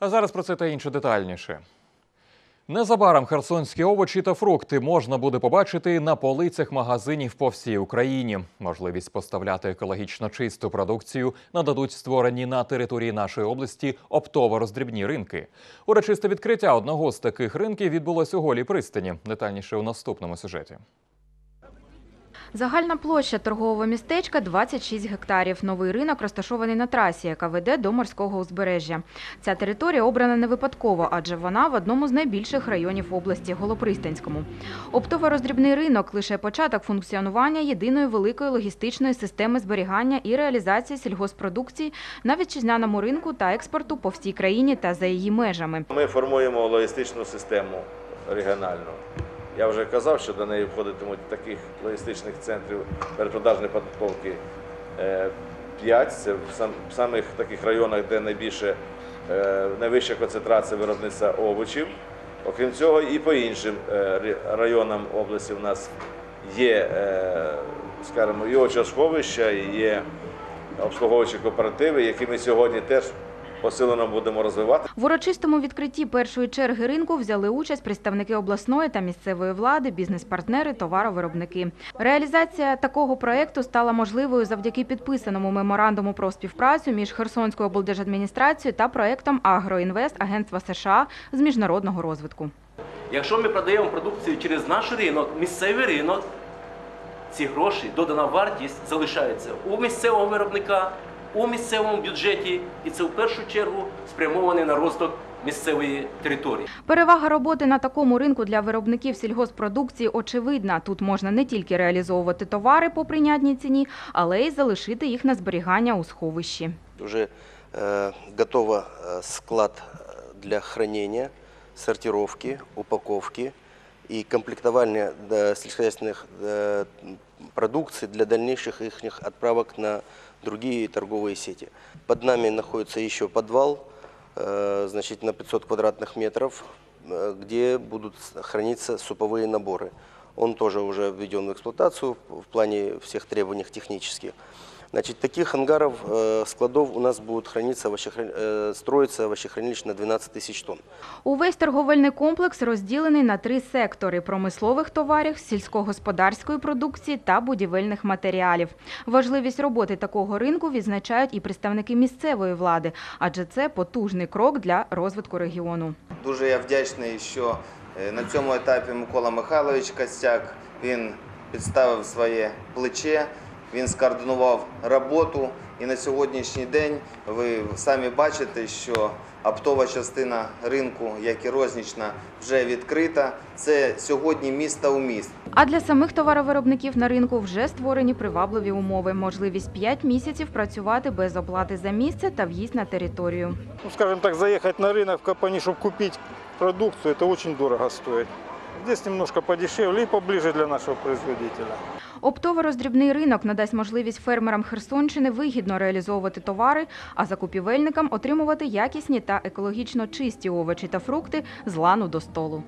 А зараз про це та інше детальніше. Незабаром херсонські овочі та фрукти можна буде побачити на полицях магазинів по всій Україні. Можливість поставляти екологічно чисту продукцію нададуть створені на території нашої області оптово-роздрібні ринки. Урочисте відкриття одного з таких ринків відбулося у голій пристані. Детальніше у наступному сюжеті. Загальна площа торгового містечка 26 гектарів. Новий ринок розташований на трасі, яка веде до морського узбережжя. Ця територія обрана не випадково, адже вона в одному з найбільших районів області – Голопристанському. Оптово-роздрібний ринок – лише початок функціонування єдиної великої логістичної системи зберігання і реалізації сільгоспродукції на вітчизняному ринку та експорту по всій країні та за її межами. Ми формуємо логістичну систему регіональну. Я вже казав, що до неї входитимуть таких логістичних центрів перепродажної податковки 5. Це в сам- в самих таких районах, де найбільше е, найвища концентрація виробництва овочів. Окрім цього, і по іншим е, районам області в нас є, е, скажімо, і овочосховища, і є обслуговуючі кооперативи, які ми сьогодні теж посилено будемо розвивати. В урочистому відкритті першої черги ринку взяли участь представники обласної та місцевої влади, бізнес-партнери, товаровиробники. Реалізація такого проєкту стала можливою завдяки підписаному меморандуму про співпрацю між Херсонською облдержадміністрацією та проєктом «Агроінвест» Агентства США з міжнародного розвитку. Якщо ми продаємо продукцію через наш ринок, місцевий ринок, ці гроші, додана вартість залишається у місцевого виробника, у місцевому бюджеті, і це в першу чергу спрямоване на розвиток місцевої території. Перевага роботи на такому ринку для виробників сільгоспродукції очевидна. Тут можна не тільки реалізовувати товари по прийнятній ціні, але й залишити їх на зберігання у сховищі. Уже э, готово э, склад э, для хранения, сортировки, упаковки и комплектования да, сельскохозяйственных продукций для дальнейших их отправок на другие торговые сети. Под нами находится еще подвал, э, значит, на 500 квадратных метров, э, где будут храниться суповые наборы. Он тоже уже введен в эксплуатацию в плане всех требований технических. Значит, таких ангаров, э, складов у нас будут храниться, овощехран- э, строиться овощехранилище на 12 тысяч тонн. Увесь торговельний комплекс розділений на три сектори – промислових товарів, сільськогосподарської продукції та будівельних матеріалів. Важливість роботи такого ринку відзначають і представники місцевої влади, адже це потужний крок для розвитку регіону. Дуже я вдячний, що е, на цьому етапі Микола Михайлович Костяк він підставив своє плече, він скоординував роботу. І на сьогоднішній день ви самі бачите, що оптова частина ринку, як і рознічна, вже відкрита. Це сьогодні місто у міст. А для самих товаровиробників на ринку вже створені привабливі умови. Можливість 5 місяців працювати без оплати за місце та в'їзд на територію. ну, скажем так, заехать на рынок в Капани, чтобы купить продукцию, это очень дорого стоит. Здесь немножко подешевле и поближе для нашего производителя. Оптово-роздрібний ринок надасть можливість фермерам Херсонщини вигідно реалізовувати товари, а закупівельникам отримувати якісні та екологічно чисті овочі та фрукти з лану до столу.